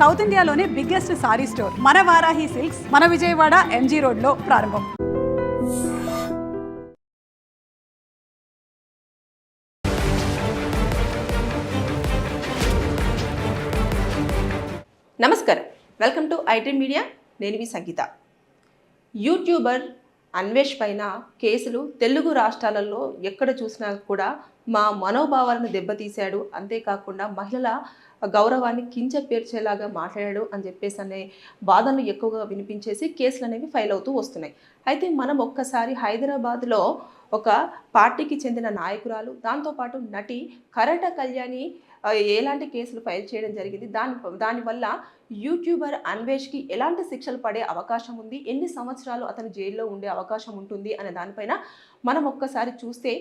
South ఇండియాలోనే biggest sari store మన Varahi silks మన విజయవాడ ఎంజీ రోడ్లో ప్రారంభం. నమస్కారం. వెల్కమ్ టు ఐటీ మీడియా నేను మీ సంగీత. యూట్యూబర్ అన్వేష్ పైన కేసులు తెలుగు రాష్ట్రాలలో ఎక్కడ చూసినా కూడా మా మనోభావాలను దెబ్బతీశాడు. అంతేకాకుండా మహిళల గౌరవాన్ని కించపేర్చేలాగా మాట్లాడాడు అని చెప్పేసి అనే వాదనలు ఎక్కువగా వినిపించేసి కేసులు అనేవి ఫైల్ అవుతూ వస్తున్నాయి. అయితే మనం ఒక్కసారి హైదరాబాద్లో ఒక పార్టీకి చెందిన నాయకురాలు దాంతోపాటు నటి కరట కళ్యాణి ఎలాంటి కేసులు ఫైల్ చేయడం జరిగింది? దాని దానివల్ల యూట్యూబర్ అన్వేష్కి ఎలాంటి శిక్షలు పడే అవకాశం ఉంది? ఎన్ని సంవత్సరాలు అతను జైల్లో ఉండే అవకాశం ఉంటుంది? అనే దానిపైన మనం ఒక్కసారి చూస్తే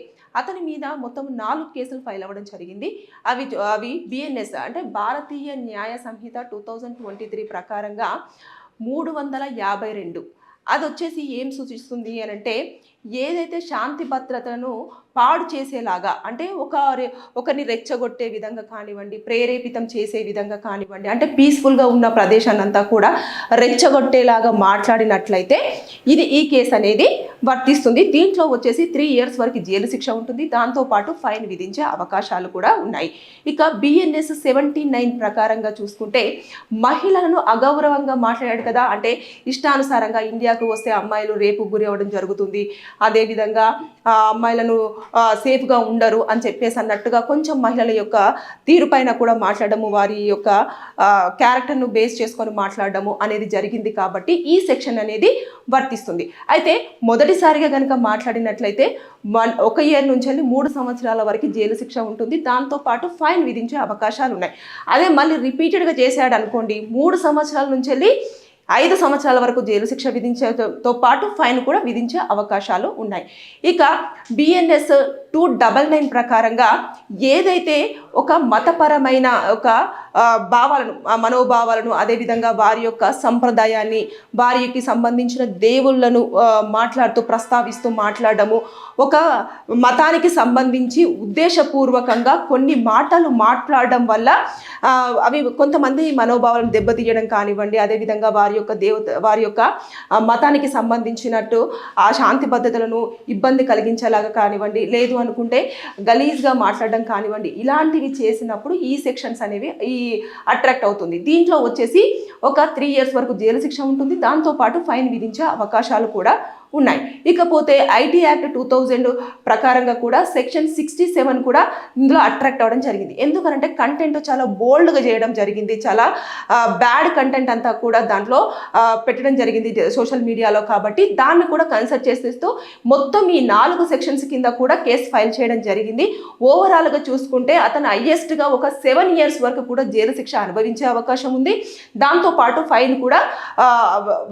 అతని మీద మొత్తం నాలుగు కేసులు ఫైల్ అవ్వడం జరిగింది. అవి అవి బిఎన్ఎస్ అంటే Bharatiya Nyaya Sanhita two thousand twenty three ప్రకారంగా మూడు వందల యాభై రెండు. అది వచ్చేసి ఏం సూచిస్తుంది అని అంటే ఏదైతే శాంతి భద్రతను పాడు చేసేలాగా అంటే ఒక ఒకరిని రెచ్చగొట్టే విధంగా కానివ్వండి ప్రేరేపితం చేసే విధంగా కానివ్వండి అంటే పీస్ఫుల్గా ఉన్న ప్రదేశాన్ని అంతా కూడా రెచ్చగొట్టేలాగా మాట్లాడినట్లయితే ఇది ఈ కేసు అనేది వర్తిస్తుంది. దీంట్లో వచ్చేసి త్రీ ఇయర్స్ వరకు జైలు శిక్ష ఉంటుంది. దాంతోపాటు ఫైన్ విధించే అవకాశాలు కూడా ఉన్నాయి. ఇక బిఎన్ఎస్ సెవెంటీ నైన్ ప్రకారంగా చూసుకుంటే మహిళలను అగౌరవంగా మాట్లాడాడు కదా అంటే ఇష్టానుసారంగా ఇండియాకు వస్తే అమ్మాయిలు రేపు గురి అవ్వడం జరుగుతుంది. అదేవిధంగా ఆ, అమ్మాయిలను సేఫ్గా ఉండరు అని చెప్పేసి అన్నట్టుగా కొంచెం మహిళల యొక్క తీరుపైన కూడా మాట్లాడము వారి యొక్క క్యారెక్టర్ను బేస్ చేసుకొని మాట్లాడడము అనేది జరిగింది కాబట్టి ఈ సెక్షన్ అనేది వర్తిస్తుంది. అయితే మొదటిసారిగా కనుక మాట్లాడినట్లయితే వన్ ఒక ఇయర్ నుంచి వెళ్ళి మూడు సంవత్సరాల వరకు జైలు శిక్ష ఉంటుంది. దాంతోపాటు ఫైన్ విధించే అవకాశాలు ఉన్నాయి. అదే మళ్ళీ రిపీటెడ్గా చేశాడు అనుకోండి మూడు సంవత్సరాల నుంచి వెళ్ళి ఐదు సంవత్సరాల వరకు జైలు శిక్ష విధించేతో పాటు ఫైన్ కూడా విధించే అవకాశాలు ఉన్నాయి. ఇక బిఎన్ఎస్ టూ డబల్ నైన్ ప్రకారంగా ఏదైతే ఒక మతపరమైన ఒక భావాలను ఆ మనోభావాలను అదేవిధంగా వారి యొక్క సంప్రదాయాన్ని వారికి సంబంధించిన దేవుళ్ళను మాట్లాడుతూ ప్రస్తావిస్తూ మాట్లాడము ఒక మతానికి సంబంధించి ఉద్దేశపూర్వకంగా కొన్ని మాటలు మాట్లాడడం వల్ల అవి కొంతమంది మనోభావాలను దెబ్బతీయడం కానివ్వండి అదేవిధంగా వారి యొక్క దేవత వారి యొక్క మతానికి సంబంధించినట్టు ఆ శాంతి భద్రతలను ఇబ్బంది కలిగించేలాగా కానివ్వండి లేదు అనుకుంటే గలీజ్గా మాట్లాడడం కానివ్వండి ఇలాంటివి చేసినప్పుడు ఈ సెక్షన్స్ అనేవి ఈ అట్రాక్ట్ అవుతుంది. దీంట్లో వచ్చేసి ఒక త్రీ ఇయర్స్ వరకు జైలు శిక్ష ఉంటుంది. దాంతోపాటు ఫైన్ విధించే అవకాశాలు కూడా ఉన్నాయి. ఇకపోతే ఐటీ యాక్ట్ టూ థౌజండ్ ప్రకారంగా కూడా సెక్షన్ సిక్స్టీ సెవెన్ కూడా ఇందులో అట్రాక్ట్ అవ్వడం జరిగింది. ఎందుకనంటే కంటెంట్ చాలా బోల్డ్గా చేయడం జరిగింది. చాలా బ్యాడ్ కంటెంట్ అంతా కూడా దాంట్లో పెట్టడం జరిగింది సోషల్ మీడియాలో కాబట్టి దాన్ని కూడా కన్సల్ట్ చేసేస్తూ మొత్తం ఈ నాలుగు సెక్షన్స్ కింద కూడా కేసు ఫైల్ చేయడం జరిగింది. ఓవరాల్గా చూసుకుంటే అతను హయ్యెస్ట్గా ఒక సెవెన్ ఇయర్స్ వరకు కూడా జైలు శిక్ష అనుభవించే అవకాశం ఉంది. దాంతోపాటు ఫైన్ కూడా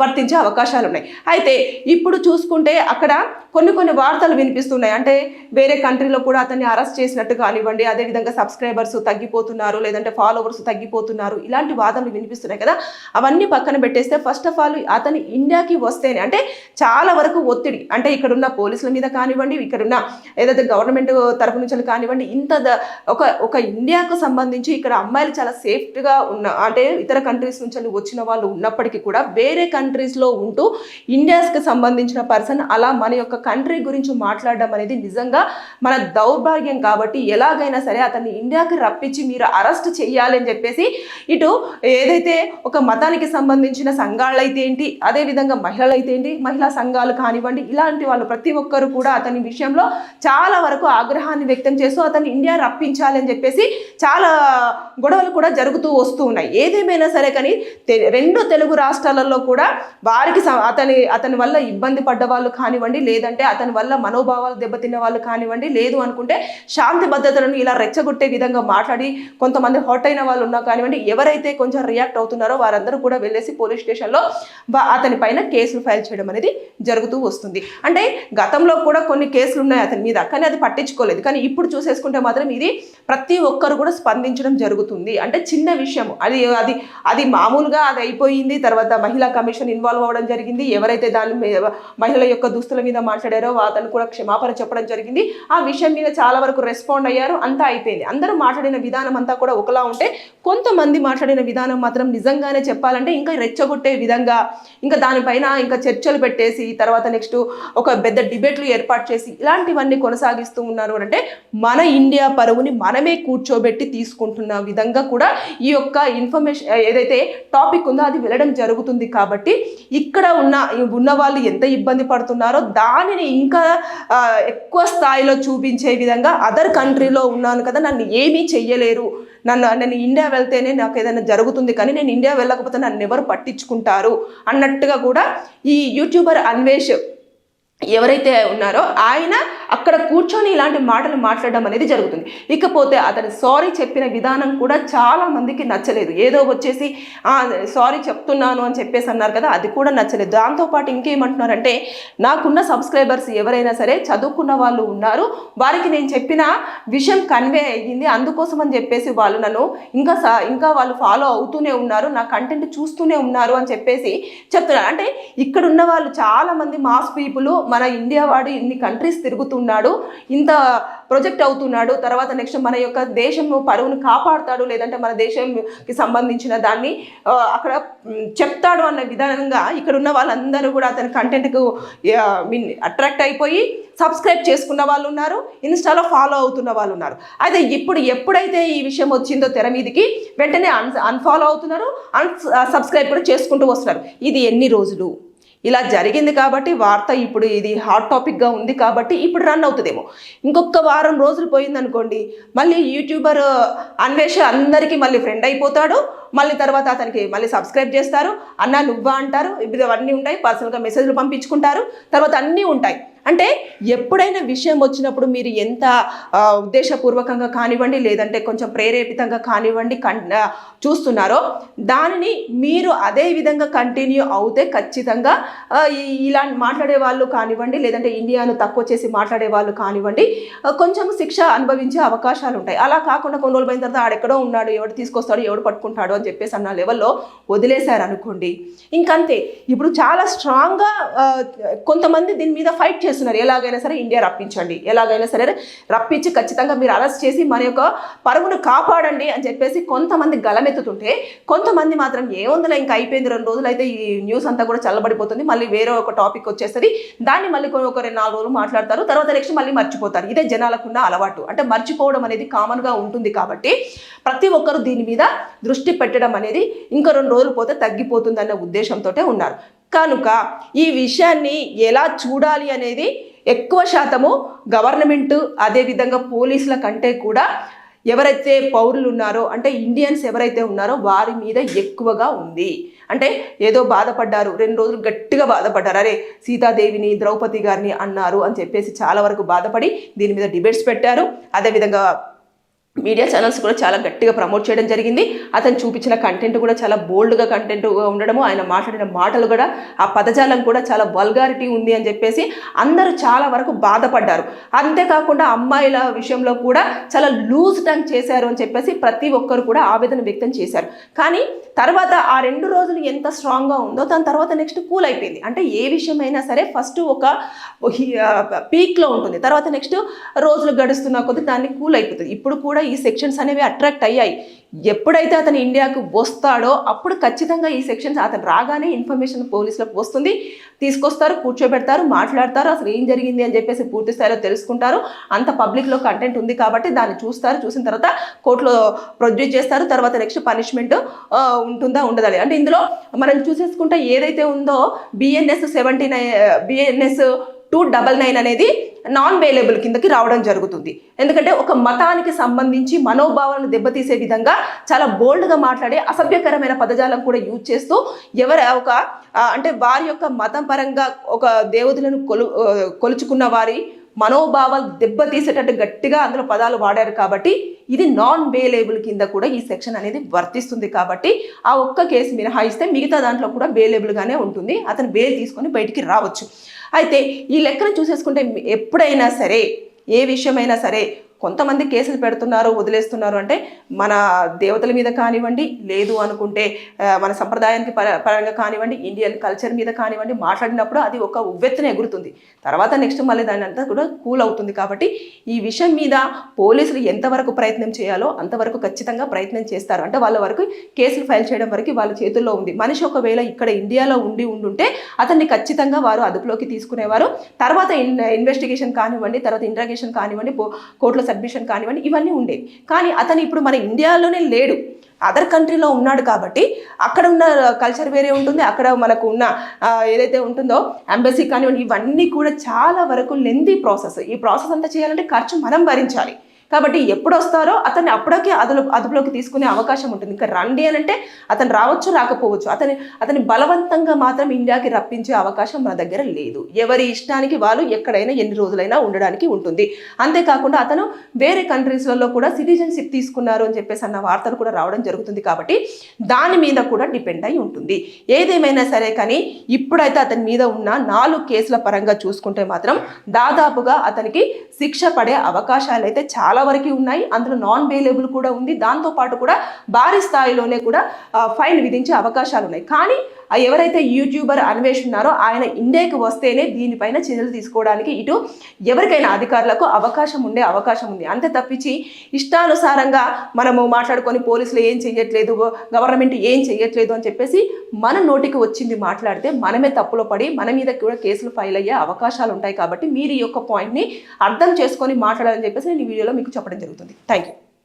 వర్తించే అవకాశాలు ఉన్నాయి అయితే ఇప్పుడు చూసుకుంటే అక్కడ కొన్ని కొన్ని వార్తలు వినిపిస్తున్నాయి. అంటే వేరే కంట్రీలో కూడా అతన్ని అరెస్ట్ చేసినట్టు కానివ్వండి అదేవిధంగా సబ్స్క్రైబర్స్ తగ్గిపోతున్నారు లేదంటే ఫాలోవర్స్ తగ్గిపోతున్నారు. ఇలాంటి వాదనలు వినిపిస్తున్నాయి కదా. అవన్నీ పక్కన పెట్టేస్తే ఫస్ట్ ఆఫ్ ఆల్ అతను ఇండియాకి వస్తేనే అంటే చాలా వరకు ఒత్తిడి. అంటే ఇక్కడున్న పోలీసుల మీద కానివ్వండి ఇక్కడ ఉన్న ఏదైతే గవర్నమెంట్ తరపు నుంచి కానివ్వండి ఇంత ఒక ఒక ఇండియాకు సంబంధించి ఇక్కడ అమ్మాయిలు చాలా సేఫ్గా ఉన్న అంటే ఇతర కంట్రీస్ నుంచి వచ్చిన వాళ్ళు ఉన్నప్పటికీ కూడా వేరే కంట్రీస్లో ఉంటూ ఇండియాస్కి సంబంధించి సంబంధించిన పర్సన్ అలా మన యొక్క కంట్రీ గురించి మాట్లాడడం అనేది నిజంగా మన దౌర్భాగ్యం కాబట్టి ఎలాగైనా సరే అతన్ని ఇండియాకి రప్పించి మీరు అరెస్ట్ చేయాలి అని చెప్పేసి ఇటు ఏదైతే ఒక మతానికి సంబంధించిన సంఘాలు అయితే ఏంటి అదేవిధంగా మహిళలు అయితే ఏంటి మహిళా సంఘాలు కానివ్వండి ఇలాంటి వాళ్ళు ప్రతి ఒక్కరు కూడా అతని విషయంలో చాలా వరకు ఆగ్రహాన్ని వ్యక్తం చేస్తూ అతన్ని ఇండియా రప్పించాలి అని చెప్పేసి చాలా గొడవలు కూడా జరుగుతూ వస్తూ ఉన్నాయి. ఏదేమైనా సరే కానీ తె- రెండు తెలుగు రాష్ట్రాలలో కూడా వారికి అతని అతని వల్ల ఇబ్బంది పడ్డ వాళ్ళు కానివ్వండి లేదంటే అతని వల్ల మనోభావాలు దెబ్బతిన్న వాళ్ళు కానివ్వండి లేదు అనుకుంటే శాంతి భద్రతలను ఇలా రెచ్చగొట్టే విధంగా మాట్లాడి కొంతమంది హాట్ అయిన వాళ్ళు ఉన్నా కానివ్వండి ఎవరైతే కొంచెం రియాక్ట్ అవుతున్నారో వారందరూ కూడా వెళ్ళేసి పోలీస్ స్టేషన్లో అతని పైన కేసులు ఫైల్ చేయడం అనేది జరుగుతూ వస్తుంది. అంటే గతంలో కూడా కొన్ని కేసులు ఉన్నాయి అతని మీద కానీ అది పట్టించుకోలేదు. కానీ ఇప్పుడు చూసేసుకుంటే మాత్రం ఇది ప్రతి ఒక్కరు కూడా స్పందించడం జరుగుతుంది. అంటే చిన్న విషయం అది అది అది మామూలుగా అది అయిపోయింది తర్వాత మహిళా కమిషన్ ఇన్వాల్వ్ అవ్వడం జరిగింది ఎవరైతే దాని మీద మహిళల యొక్క దుస్తుల మీద మాట్లాడారో అతను కూడా క్షమాపణ చెప్పడం జరిగింది. ఆ విషయం మీద చాలా వరకు రెస్పాండ్ అయ్యారు. అంతా అయిపోయింది. అందరూ మాట్లాడిన విధానం అంతా కూడా ఒకలా ఉంటే కొంతమంది మాట్లాడిన విధానం మాత్రం నిజంగానే చెప్పాలంటే ఇంకా రెచ్చగొట్టే విధంగా ఇంకా దానిపైన ఇంకా చర్చలు పెట్టేసి తర్వాత నెక్స్ట్ ఒక పెద్ద డిబేట్లు ఏర్పాటు చేసి ఇలాంటివన్నీ కొనసాగిస్తూ ఉన్నారు అంటే మన ఇండియా పరువుని మనమే కూర్చోబెట్టి తీసుకుంటున్న విధంగా కూడా ఈ యొక్క ఇన్ఫర్మేషన్ ఏదైతే టాపిక్ ఉందో అది వెళ్ళడం జరుగుతుంది కాబట్టి ఇక్కడ ఉన్న ఉన్న వాళ్ళు ఎంత ఇబ్బంది పడుతున్నారో దానిని ఇంకా ఎక్కువ స్థాయిలో చూపించే విధంగా అదర్ కంట్రీలో ఉన్నాను కదా నన్ను ఏమీ చెయ్యలేరు. నన్ను నేను ఇండియా వెళ్తేనే నాకు ఏదైనా జరుగుతుంది కానీ నేను ఇండియా వెళ్ళకపోతే నన్ను ఎవరు పట్టించుకుంటారు? అన్నట్టుగా కూడా ఈ యూట్యూబర్ అన్వేష్ ఎవరైతే ఉన్నారో ఆయన అక్కడ కూర్చొని ఇలాంటి మాటలు మాట్లాడడం అనేది జరుగుతుంది. ఇకపోతే అతను సారీ చెప్పిన విధానం కూడా చాలా మందికి నచ్చలేదు. ఏదో వచ్చేసి సారీ చెప్తున్నాను అని చెప్పేసి అన్నారు కదా అది కూడా నచ్చలేదు. దాంతోపాటు ఇంకేమంటున్నారంటే నాకున్న సబ్స్క్రైబర్స్ ఎవరైనా సరే చదువుకున్న వాళ్ళు ఉన్నారు. వారికి నేను చెప్పిన విషయం కన్వే అయ్యింది. అందుకోసం అని చెప్పేసి వాళ్ళు నన్ను ఇంకా ఇంకా వాళ్ళు ఫాలో అవుతూనే ఉన్నారు. నా కంటెంట్ చూస్తూనే ఉన్నారు అని చెప్పేసి చెప్తున్నారు. అంటే ఇక్కడ ఉన్న వాళ్ళు చాలా మంది మాస్ పీపుల్ మన ఇండియా వాడు ఇన్ని కంట్రీస్ తిరుగుతున్నాడు ఇంత ప్రొజెక్ట్ అవుతున్నాడు తర్వాత నెక్స్ట్ మన యొక్క దేశం పరువును కాపాడుతాడు లేదంటే మన దేశంకి సంబంధించిన దాన్ని అక్కడ చెప్తాడు అన్న విధానంగా ఇక్కడ ఉన్న వాళ్ళందరూ కూడా అతని కంటెంట్కు మీన్ అట్రాక్ట్ అయిపోయి సబ్స్క్రైబ్ చేసుకున్న వాళ్ళు ఉన్నారు ఇన్స్టాలో ఫాలో అవుతున్న వాళ్ళు ఉన్నారు. అయితే ఇప్పుడు ఎప్పుడైతే ఈ విషయం వచ్చిందో తెర మీదకి వెంటనే అన్ అన్ఫాలో అవుతున్నారు అన్ సబ్స్క్రైబ్ కూడా చేసుకుంటూ వస్తున్నారు. ఇది ఎన్ని రోజులు? ఇలా జరిగింది కాబట్టి వార్త ఇప్పుడు ఇది హాట్ టాపిక్గా ఉంది కాబట్టి ఇప్పుడు రన్ అవుతుందేమో. ఇంకొక వారం రోజులు పోయిందనుకోండి మళ్ళీ యూట్యూబర్ uh, అన్వేష అందరికీ మళ్ళీ ఫ్రెండ్ అయిపోతాడు. మళ్ళీ తర్వాత అతనికి మళ్ళీ సబ్స్క్రైబ్ చేస్తారు. అన్న నువ్వా అంటారు. ఇప్పుడు అవన్నీ ఉంటాయి పర్సనల్గా మెసేజ్లు పంపించుకుంటారు. తర్వాత అన్నీ ఉంటాయి. అంటే ఎప్పుడైనా విషయం వచ్చినప్పుడు మీరు ఎంత ఉద్దేశపూర్వకంగా కానివ్వండి లేదంటే కొంచెం ప్రేరేపితంగా కానివ్వండి కన్ చూస్తున్నారో దానిని మీరు అదే విధంగా కంటిన్యూ అవుతే ఖచ్చితంగా ఇలా మాట్లాడే వాళ్ళు కానివ్వండి లేదంటే ఇండియాను తక్కువ చేసి మాట్లాడే వాళ్ళు కానివ్వండి కొంచెం శిక్ష అనుభవించే అవకాశాలు ఉంటాయి. అలా కాకుండా కొన్ని రోజులు పోయిన తర్వాత ఆడెక్కడో ఉన్నాడు ఎవడు తీసుకొస్తాడు ఎవడు పట్టుకుంటాడు అని చెప్పేసి అన్న లెవెల్లో వదిలేశారు అనుకోండి ఇంకంతే. ఇప్పుడు చాలా స్ట్రాంగ్గా కొంతమంది దీని మీద ఫైట్ చేస్తున్నారు. ఎలాగైనా సరే ఇండియా రప్పించండి. ఎలాగైనా సరే రప్పించి ఖచ్చితంగా మీరు అరెస్ట్ చేసి మన యొక్క పరువును కాపాడండి అని చెప్పేసి కొంతమంది గలమెత్తుతుంటే కొంతమంది మాత్రం ఏముందిలే ఇంకా అయిపోయింది రెండు రోజులు అయితే ఈ న్యూస్ అంతా కూడా చల్లబడిపోతుంది. మళ్ళీ వేరే ఒక టాపిక్ వచ్చేస్తుంది. దాన్ని మళ్ళీ కొ- ఒక రెండు నాలుగు రోజులు మాట్లాడతారు. తర్వాత నెక్స్ట్ మళ్ళీ మర్చిపోతారు. ఇదే జనాలకున్న అలవాటు. అంటే మర్చిపోవడం అనేది కామన్గా ఉంటుంది కాబట్టి ప్రతి ఒక్కరు దీని మీద దృష్టి పెట్టడం అనేది ఇంకా రెండు రోజులు పోతే తగ్గిపోతుందన్న ఉద్దేశంతో ఉన్నారు. కనుక ఈ విషయాన్ని ఎలా చూడాలి అనేది ఎక్కువ శాతము గవర్నమెంట్ అదేవిధంగా పోలీసుల కంటే కూడా ఎవరైతే పౌరులు ఉన్నారో అంటే ఇండియన్స్ ఎవరైతే ఉన్నారో వారి మీద ఎక్కువగా ఉంది. అంటే ఏదో బాధపడ్డారు రెండు రోజులు గట్టిగా బాధపడ్డారు. అరే సీతాదేవిని ద్రౌపది గారిని అన్నారు అని చెప్పేసి చాలా వరకు బాధపడి దీని మీద డిబేట్స్ పెట్టారు. అదేవిధంగా మీడియా ఛానల్స్ కూడా చాలా గట్టిగా ప్రమోట్ చేయడం జరిగింది. అతను చూపించిన కంటెంట్ కూడా చాలా బోల్డ్గా కంటెంట్ ఉండడము ఆయన మాట్లాడిన మాటలు కూడా ఆ పదజాలం కూడా చాలా వల్గారిటీ ఉంది అని చెప్పేసి అందరూ చాలా వరకు బాధపడ్డారు. అంతేకాకుండా అమ్మాయిల విషయంలో కూడా చాలా లూజ్ టంగ్ చేశారు అని చెప్పేసి ప్రతి ఒక్కరు కూడా ఆవేదన వ్యక్తం చేశారు. కానీ తర్వాత ఆ రెండు రోజులు ఎంత స్ట్రాంగ్గా ఉందో దాని తర్వాత నెక్స్ట్ కూల్ అయిపోయింది. అంటే ఏ విషయమైనా సరే ఫస్ట్ ఒక పీక్లో ఉంటుంది. తర్వాత నెక్స్ట్ రోజులు గడుస్తున్న కొద్ది దాన్ని కూల్ అయిపోతుంది. ఇప్పుడు కూడా ఈ సెక్షన్స్ అనేవి అట్రాక్ట్ అయ్యాయి. ఎప్పుడైతే అతను ఇండియాకు వస్తాడో అప్పుడు ఖచ్చితంగా ఈ సెక్షన్స్ అతను రాగానే ఇన్ఫర్మేషన్ పోలీసులకు వస్తుంది. తీసుకొస్తారు కూర్చోబెడతారు మాట్లాడతారు అసలు ఏం జరిగింది అని చెప్పేసి పూర్తి స్థాయిలో తెలుసుకుంటారు. అంత పబ్లిక్లో కంటెంట్ ఉంది కాబట్టి దాన్ని చూస్తారు. చూసిన తర్వాత కోర్టులో ప్రొడ్యూస్ చేస్తారు. తర్వాత నెక్స్ట్ పనిష్మెంట్ ఉంటుందా ఉండదని అంటే ఇందులో మనం చూసేసుకుంటే ఏదైతే ఉందో BNS seventy nine BNS two double nine అనేది నాన్ వేలబుల్ కిందకి రావడం జరుగుతుంది. ఎందుకంటే ఒక మతానికి సంబంధించి మనోభావాలను దెబ్బతీసే విధంగా చాలా బోల్డ్గా మాట్లాడే అసభ్యకరమైన పదజాలం కూడా యూజ్ చేస్తూ ఎవరు ఒక అంటే వారి యొక్క మతం పరంగా ఒక దేవతలను కొలు కొలుచుకున్న వారి మనోభావాలు దెబ్బతీసేటట్టు గట్టిగా అందులో పదాలు వాడారు కాబట్టి ఇది నాన్ బేలేబుల్ కింద కూడా ఈ సెక్షన్ అనేది వర్తిస్తుంది కాబట్టి ఆ ఒక్క కేసు మినహాయిస్తే మిగతా దాంట్లో కూడా బేలేబుల్గానే ఉంటుంది. అతను బేల్ తీసుకొని బయటికి రావచ్చు. అయితే ఈ లెక్కను చూసేసుకుంటే ఎప్పుడైనా సరే ఏ విషయమైనా సరే కొంతమంది కేసులు పెడుతున్నారు వదిలేస్తున్నారు అంటే మన దేవతల మీద కానివ్వండి లేదు అనుకుంటే మన సంప్రదాయానికి పర- పరంగా కానివ్వండి ఇండియన్ కల్చర్ మీద కానివ్వండి మాట్లాడినప్పుడు అది ఒక ఉవ్వెత్తున ఎగురుతుంది. తర్వాత నెక్స్ట్ మళ్ళీ దాని అంతా కూడా కూల్ అవుతుంది కాబట్టి ఈ విషయం మీద పోలీసులు ఎంతవరకు ప్రయత్నం చేయాలో అంతవరకు ఖచ్చితంగా ప్రయత్నం చేస్తారు. అంటే వాళ్ళ వరకు కేసులు ఫైల్ చేయడం వరకు వాళ్ళ చేతుల్లో ఉంది. మనిషి ఒకవేళ ఇక్కడ ఇండియాలో ఉండి ఉండుంటే అతన్ని ఖచ్చితంగా వారు అదుపులోకి తీసుకునేవారు. తర్వాత ఇన్వెస్టిగేషన్ కానివ్వండి తర్వాత ఇంట్రాగేషన్ కానివ్వండి కోర్టులో సబ్మిషన్ కానివ్వండి ఇవన్నీ ఉండేవి. కానీ అతను ఇప్పుడు మన ఇండియాలోనే లేడు. అదర్ కంట్రీలో ఉన్నాడు కాబట్టి అక్కడ ఉన్న కల్చర్ వేరే ఉంటుంది. అక్కడ మనకు ఉన్న ఏదైతే ఉంటుందో ఎంబసీ కానివ్వండి ఇవన్నీ కూడా చాలా వరకు లెందీ ప్రాసెస్. ఈ ప్రాసెస్ అంతా చేయాలంటే ఖర్చు మనం భరించాలి. కాబట్టి ఎప్పుడు వస్తారో అతన్ని అప్పటికే అదుపు అదుపులోకి తీసుకునే అవకాశం ఉంటుంది. ఇంకా రండి అని అంటే అతను రావచ్చు రాకపోవచ్చు. అతని అతని బలవంతంగా మాత్రం ఇండియాకి రప్పించే అవకాశం మన దగ్గర లేదు. ఎవరి ఇష్టానికి వాళ్ళు ఎక్కడైనా ఎన్ని రోజులైనా ఉండడానికి ఉంటుంది. అంతేకాకుండా అతను వేరే కంట్రీస్లలో కూడా సిటిజన్షిప్ తీసుకున్నారు అని చెప్పేసి అన్న వార్తలు కూడా రావడం జరుగుతుంది కాబట్టి దాని మీద కూడా డిపెండ్ అయి ఉంటుంది. ఏదేమైనా సరే కానీ ఇప్పుడైతే అతని మీద ఉన్న నాలుగు కేసుల పరంగా చూసుకుంటే మాత్రం దాదాపుగా అతనికి శిక్ష పడే అవకాశాలు అయితే చాలా వరకు ఉన్నాయి. అందులో నాన్ బెయిలబుల్ కూడా ఉంది. దాంతోపాటు కూడా భారీ స్థాయిలోనే కూడా ఫైన్ విధించే అవకాశాలు ఉన్నాయి. కానీ ఎవరైతే యూట్యూబర్ అన్వేష్ ఉన్నారో ఆయన ఇండియాకి వస్తేనే దీనిపైన చర్యలు తీసుకోవడానికి ఇటు ఎవరికైనా అధికారులకు అవకాశం ఉండే అవకాశం ఉంది. అంతే తప్పించి ఇష్టానుసారంగా మనము మాట్లాడుకొని పోలీసులు ఏం చేయట్లేదు గవర్నమెంట్ ఏం చేయట్లేదు అని చెప్పేసి మన నోటికి వచ్చింది మాట్లాడితే మనమే తప్పులో పడి మన మీద కూడా కేసులు ఫైల్ అయ్యే అవకాశాలు ఉంటాయి కాబట్టి మీరు ఈ యొక్క పాయింట్ని అర్థం చేసుకొని మాట్లాడాలని చెప్పేసి నేను ఈ వీడియోలో మీకు చెప్పడం జరుగుతుంది. Thank you